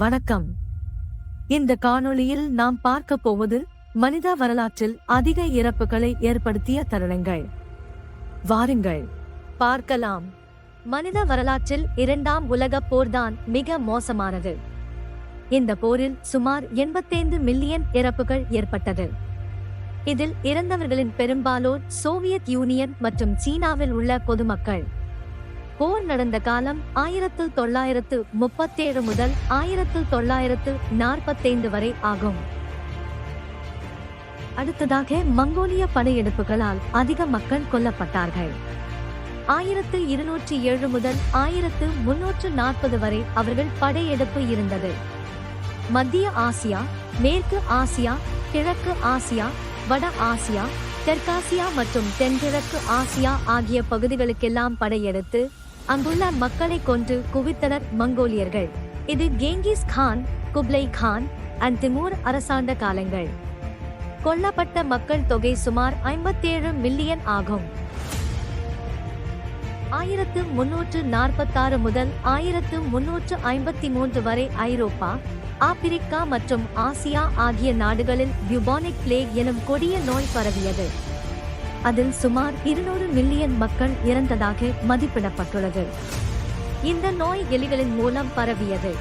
வணக்கம். இந்த காணொளியில் நாம் பார்க்க போவது மனித வரலாற்றில் அதிக இறப்புகளை ஏற்படுத்திய தருணங்கள். வாருங்கள் பார்க்கலாம். மனித வரலாற்றில் இரண்டாம் உலகப் போர்தான் மிக மோசமானது. இந்த போரில் சுமார் எண்பத்தைந்து மில்லியன் இறப்புகள் ஏற்பட்டது. இதில் இறந்தவர்களின் பெரும்பாலோர் சோவியத் யூனியன் மற்றும் சீனாவில் உள்ள பொதுமக்கள். போர் நடந்த காலம் ஆயிரத்து தொள்ளாயிரத்து முப்பத்தேழு முதல் ஆயிரத்து தொள்ளாயிரத்து நாற்பத்தைந்து வரை ஆகும். அடுத்ததாக மங்கோலிய படையெடுப்புகளால் அதிக மக்கள் கொல்லப்பட்டார்கள். ஆயிரத்து இருநூற்றி ஏழு முதல் ஆயிரத்து முன்னூற்று நாற்பது வரை அவர்கள் படையெடுப்பு இருந்தது. மத்திய ஆசியா மேற்கு ஆசியா கிழக்கு ஆசியா வட ஆசியா தெற்காசியா மற்றும் தென்கிழக்கு ஆசியா ஆகிய பகுதிகளுக்கெல்லாம் படையெடுத்து அங்குள்ள மக்களை கொன்று குவித்தனர் மங்கோலியர்கள். இது Genghis Khan Kublai Khan and Timur அரசாண்ட காலங்கள். கொல்லப்பட்ட மக்கள் தொகை சுமார் ஐம்பத்தேழு மில்லியன் ஆகும். ஆயிரத்து முன்னூற்று நாற்பத்தாறு முதல் ஆயிரத்து முன்னூற்று ஐம்பத்தி மூன்று வரை ஐரோப்பா ஆப்பிரிக்கா மற்றும் ஆசியா ஆகிய நாடுகளில் பியூபானிக் பிளேக் எனும் கொடிய நோய் பரவியது. அதில் சுமார் இருநூறு மில்லியன் மக்கள் இறந்ததாக மதிப்பிடப்பட்டுள்ளது. இந்த நோய் எலிகளின் மூலம் பரவியது.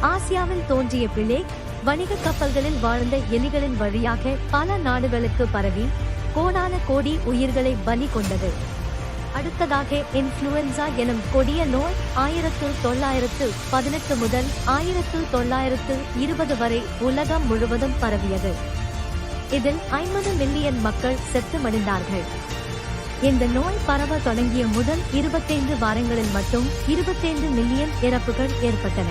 ஆசியாவில் தோன்றிய பிளேக் வணிக கப்பல்களில் வாழ்ந்த எலிகளின் வழியாக பல நாடுகளுக்கு பரவி கோடான கோடி உயிர்களை பலி கொண்டது. அடுத்ததாக இன்ஃப்ளூயன்சா எனும் கொடிய நோய் ஆயிரத்து தொள்ளாயிரத்து பதினெட்டு முதல் ஆயிரத்து தொள்ளாயிரத்து இருபது வரை உலகம் முழுவதும் பரவியது. இதில் ஐம்பது மில்லியன் மக்கள் செத்து மடிந்தார்கள் இந்த நோய் பரவ தொடங்கிய முதல் இருபத்தைந்து வாரங்களில் மட்டும் இருபத்தைந்து மில்லியன் இறப்புகள் ஏற்பட்டன.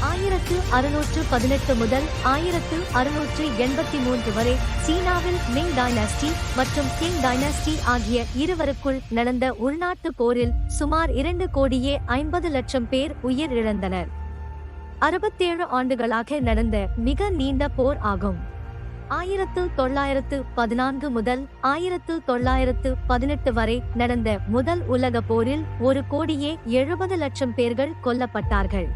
ஆயிரத்து அறுநூற்று பதினெட்டு முதல் ஆயிரத்து அறுநூற்று எண்பத்தி மூன்று வரை சீனாவில் மிங் டைனாஸ்டி மற்றும் கிங் டைனாஸ்டி ஆகிய இருவருக்குள் நடந்த உள்நாட்டு போரில் சுமார் இரண்டு கோடியே ஐம்பது லட்சம் பேர் உயிர் இழந்தனர் அறுபத்தேழு ஆண்டுகளாக நடந்த மிக நீண்ட போர் ஆகும். ஆயிரத்து தொள்ளாயிரத்து பதினான்கு முதல் ஆயிரத்து தொள்ளாயிரத்து பதினெட்டு வரை நடந்த முதல் உலக போரில் ஒரு கோடியே எழுபது லட்சம் பேர்கள் கொல்லப்பட்டார்கள்.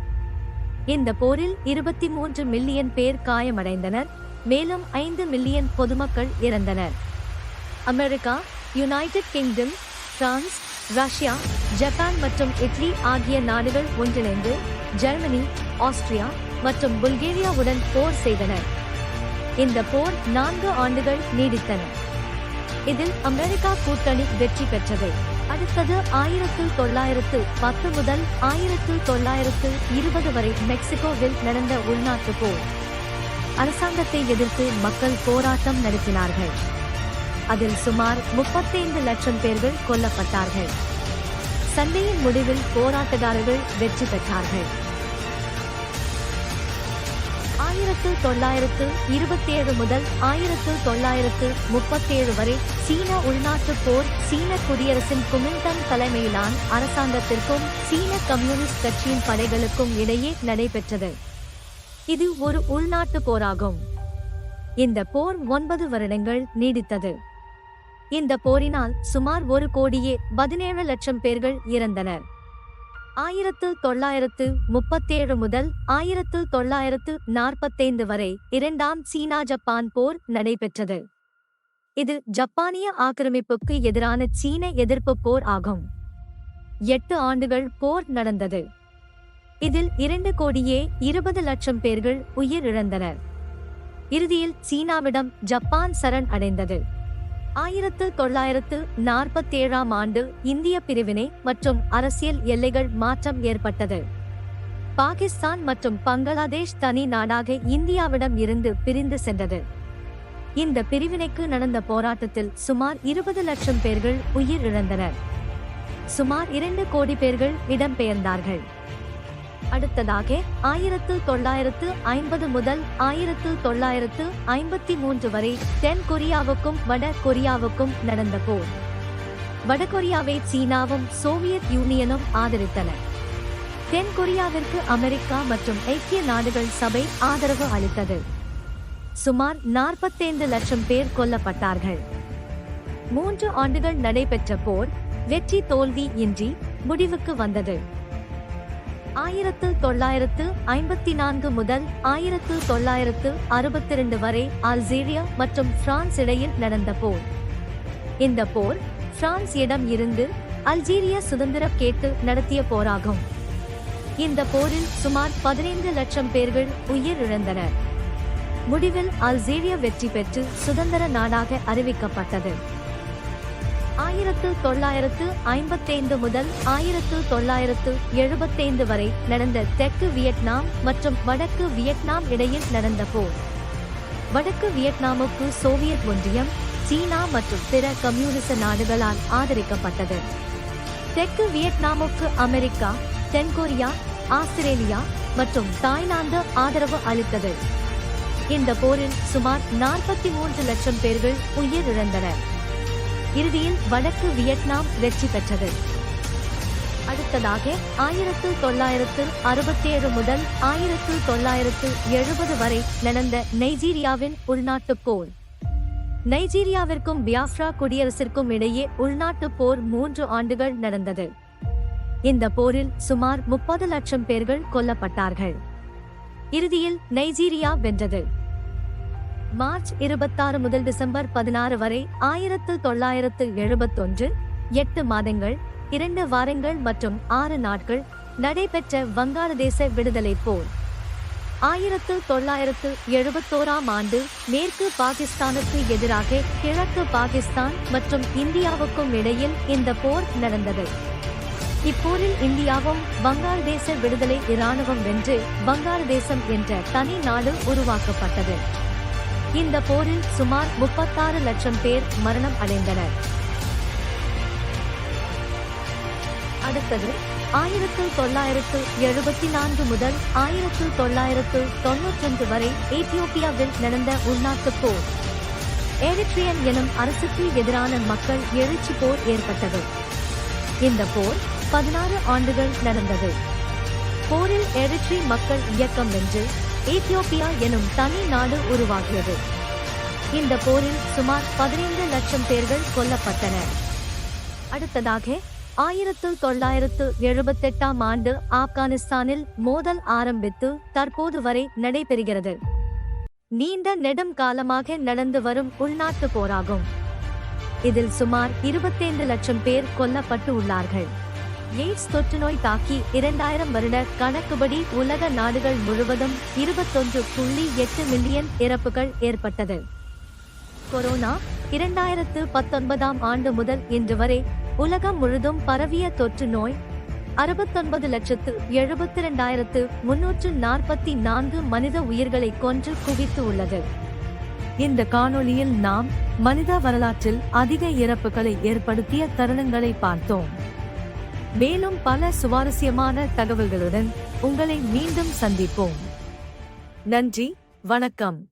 இந்த போரில் இருபத்தி மூன்று மில்லியன் பேர் காயமடைந்தனர். மேலும் ஐந்து மில்லியன் பொதுமக்கள் இறந்தனர். America United Kingdom France Russia Japan மற்றும் இட்லி ஆகிய நாடுகள் ஒன்றிணைந்து ஜெர்மனி ஆஸ்திரியா மற்றும் புல்கேரியாவுடன் போர் செய்தனர். இந்த போர் நான்கு ஆண்டுகள் நீடித்தன. இதில் அமெரிக்கா கூட்டணி வெற்றி பெற்றது. அடுத்தது ஆயிரத்து தொள்ளாயிரத்து பத்து முதல் ஆயிரத்து தொள்ளாயிரத்து இருபது வரை மெக்சிகோவில் நடந்த உள்நாட்டு போர். அரசாங்கத்தை எதிர்த்து மக்கள் போராட்டம் நடத்தினார்கள். அதில் சுமார் முப்பத்தைந்து லட்சம் பேர்கள் கொல்லப்பட்டார்கள். சண்டையின் முடிவில் போராட்டக்காரர்கள் வெற்றி பெற்றார்கள். ஆயிரத்து தொள்ளாயிரத்து இருபத்தேழு முதல் ஆயிரத்து தொள்ளாயிரத்து முப்பத்தேழு வரை சீன உள்நாட்டு போர் சீன குடியரசின் குமிங்டன் தலைமையிலான அரசாங்கத்திற்கும் சீன கம்யூனிஸ்ட் கட்சியின் படைகளுக்கும் இடையே நடைபெற்றது. இது ஒரு உள்நாட்டு போராகும். இந்த போர் ஒன்பது வருடங்கள் நீடித்தது. இந்த போரினால் சுமார் ஒரு கோடியே பதினேழு லட்சம் பேர்கள் இறந்தனர். ஆயிரத்து தொள்ளாயிரத்து முப்பத்தேழு முதல் ஆயிரத்து தொள்ளாயிரத்து நாற்பத்தைந்து வரை இரண்டாம் சீனா ஜப்பான் போர் நடைபெற்றது. இது ஜப்பானிய ஆக்கிரமிப்புக்கு எதிரான சீன எதிர்ப்பு போர் ஆகும். எட்டு ஆண்டுகள் போர் நடந்தது. இதில் இரண்டு கோடியே இருபது லட்சம் பேர்கள் உயிரிழந்தனர். இறுதியில் சீனாவிடம் ஜப்பான் சரண் அடைந்தது. ஆயிரத்து தொள்ளாயிரத்து நாற்பத்தேழாம் ஆண்டு இந்திய பிரிவினை மற்றும் அரசியல் எல்லைகள் மாற்றம் ஏற்பட்டது. பாகிஸ்தான் மற்றும் பங்களாதேஷ் தனி நாடாக இந்தியாவிடம் இருந்து பிரிந்து சென்றது. இந்த பிரிவினைக்கு நடந்த போராட்டத்தில் சுமார் இருபது லட்சம் பேர்கள் உயிரிழந்தனர். சுமார் இரண்டு கோடி பேர்கள் இடம்பெயர்ந்தார்கள். அடுத்ததாக ஆயிரத்து தொள்ளாயிரத்து ஐம்பது முதல் ஆயிரத்து தொள்ளாயிரத்து ஐம்பத்தி மூன்று வரை தென் கொரியாவுக்கும் வட கொரியாவுக்கும் நடந்த போர். வடகொரியாவை சீனாவும் சோவியத் யூனியனும் ஆதரித்தன. தென் கொரியாவிற்கு அமெரிக்கா மற்றும் ஐக்கிய நாடுகள் சபை ஆதரவு அளித்தது. சுமார் நாற்பத்தைந்து லட்சம் பேர் கொல்லப்பட்டார்கள். மூன்று ஆண்டுகள் நடைபெற்ற போர் வெற்றி தோல்வி இன்றி முடிவுக்கு வந்தது. ஆயிரத்து தொள்ளாயிரத்து ஐம்பத்தி நான்கு முதல் ஆயிரத்து தொள்ளாயிரத்து அறுபத்திரண்டு வரை அல்ஜீரியா மற்றும் பிரான்ஸ் இடையில் நடந்த போர். இந்த போர் பிரான்ஸ் இடம் இருந்து அல்ஜீரியா சுதந்திரம் கேட்டு நடத்திய போராகும். இந்த போரில் சுமார் பதினைந்து லட்சம் பேர்கள் உயிரிழந்தனர். முடிவில் அல்ஜீரியா வெற்றி பெற்று சுதந்திர நாடாக அறிவிக்கப்பட்டது. ஆயிரத்து தொள்ளாயிரத்து ஐம்பத்தைந்து முதல் ஆயிரத்து தொள்ளாயிரத்து எழுபத்தைந்து வரை நடந்த தெற்கு வியட்நாம் மற்றும் வடக்கு வியட்நாம் இடையில் நடந்த போர். வடக்கு வியட்நாமுக்கு சோவியத் ஒன்றியம் சீனா மற்றும் பிற கம்யூனிச நாடுகளால் ஆதரிக்கப்பட்டது. தெற்கு வியட்நாமுக்கு அமெரிக்கா தென்கொரியா ஆஸ்திரேலியா மற்றும் தாய்லாந்து ஆதரவு அளித்தது. இந்த போரில் சுமார் நாற்பத்தி மூன்று லட்சம் பேர்கள் உயிரிழந்தனர். இறுதியில் வடக்கு வியட்நாம் வெற்றி பெற்றது. அடுத்ததாக ஆயிரத்து தொள்ளாயிரத்து அறுபத்தேழு முதல் ஆயிரத்து தொள்ளாயிரத்து எழுபது வரை நடந்த நைஜீரியாவின் உள்நாட்டுப் போர். நைஜீரியாவிற்கும் பியாஃப்ரா குடியரசிற்கும் இடையே உள்நாட்டுப் போர் மூன்று ஆண்டுகள் நடந்தது. இந்த போரில் சுமார் முப்பது லட்சம் பேர்கள் கொல்லப்பட்டார்கள். இறுதியில் நைஜீரியா வென்றது. மார்ச் இருபத்தாறு முதல் டிசம்பர் பதினாறு வரை ஆயிரத்து தொள்ளாயிரத்து எழுபத்தொன்று எட்டு மாதங்கள் இரண்டு வாரங்கள் மற்றும் ஆறு நாட்கள் நடைபெற்ற வங்காளதேச விடுதலை போர். ஆயிரத்து தொள்ளாயிரத்து எழுபத்தோராம் ஆண்டு மேற்கு பாகிஸ்தானுக்கு எதிராக கிழக்கு பாகிஸ்தான் மற்றும் இந்தியாவுக்கும் இடையில் இந்த போர் நடந்தது. இப்போரில் இந்தியாவும் வங்காளதேச விடுதலை இராணுவம் வென்று வங்காளதேசம் என்ற தனி நாடு உருவாக்கப்பட்டது. இந்த போரில் சுமார் முப்பத்தாறு லட்சம் பேர் மரணம் அடைந்தனர். அடுத்தது ஆயிரத்து தொள்ளாயிரத்து எழுபத்தி நான்கு முதல் ஆயிரத்து தொள்ளாயிரத்து தொன்னூற்றொன்று வரை எத்தியோப்பியாவில் நடந்த உள்நாட்டுப் போர். எரிட்ரியன் எனும் அரசுக்கு எதிரான மக்கள் எழுச்சி போர் ஏற்பட்டது. இந்த போர் பதினாறு ஆண்டுகள் நடந்தது. போரில் எரிட்ரி மக்கள் இயக்கம் வென்று ஏத்தியோப்பியா எனும் தனி நாடு உருவாகியது இந்த போரில் சுமார் பதினைந்து லட்சம் பேர்கள் கொல்லப்பட்டனர். அடுத்ததாக ஆயிரத்து தொள்ளாயிரத்து எழுபத்தெட்டாம் ஆண்டு ஆப்கானிஸ்தானில் மோதல் ஆரம்பித்து தற்போது வரை நடைபெறுகிறது. நீண்ட நெடும் காலமாக நடந்து வரும் உள்நாட்டு போராகும். இதில் சுமார் இருபத்தைந்து லட்சம் பேர் கொல்லப்பட்டு உள்ளார்கள். எய்ட்ஸ் தொற்றுநோய் தாக்கி இரண்டாயிரம் வருட கணக்குப்படி உலக நாடுகள் முழுவதும் இருபத்தொன்று புள்ளி எட்டு மில்லியன் இறப்புகள் ஏற்பட்டது. கொரோனா இரண்டாயிரத்து பத்தொன்பதாம் ஆண்டு முதல் இன்று வரை உலகம் முழுதும் பரவிய தொற்று நோய் அறுபத்தொன்பது லட்சத்து எழுபத்தி இரண்டாயிரத்து முன்னூற்று நாற்பத்தி நான்கு மனித உயிர்களை கொன்று குவித்து உள்ளது. இந்த காணொளியில் நாம் மனித வரலாற்றில் அதிக இறப்புகளை ஏற்படுத்திய தருணங்களை பார்த்தோம். மேலும் பல சுவாரஸ்யமான தகவல்களுடன் உங்களை மீண்டும் சந்திப்போம். நன்றி வணக்கம்.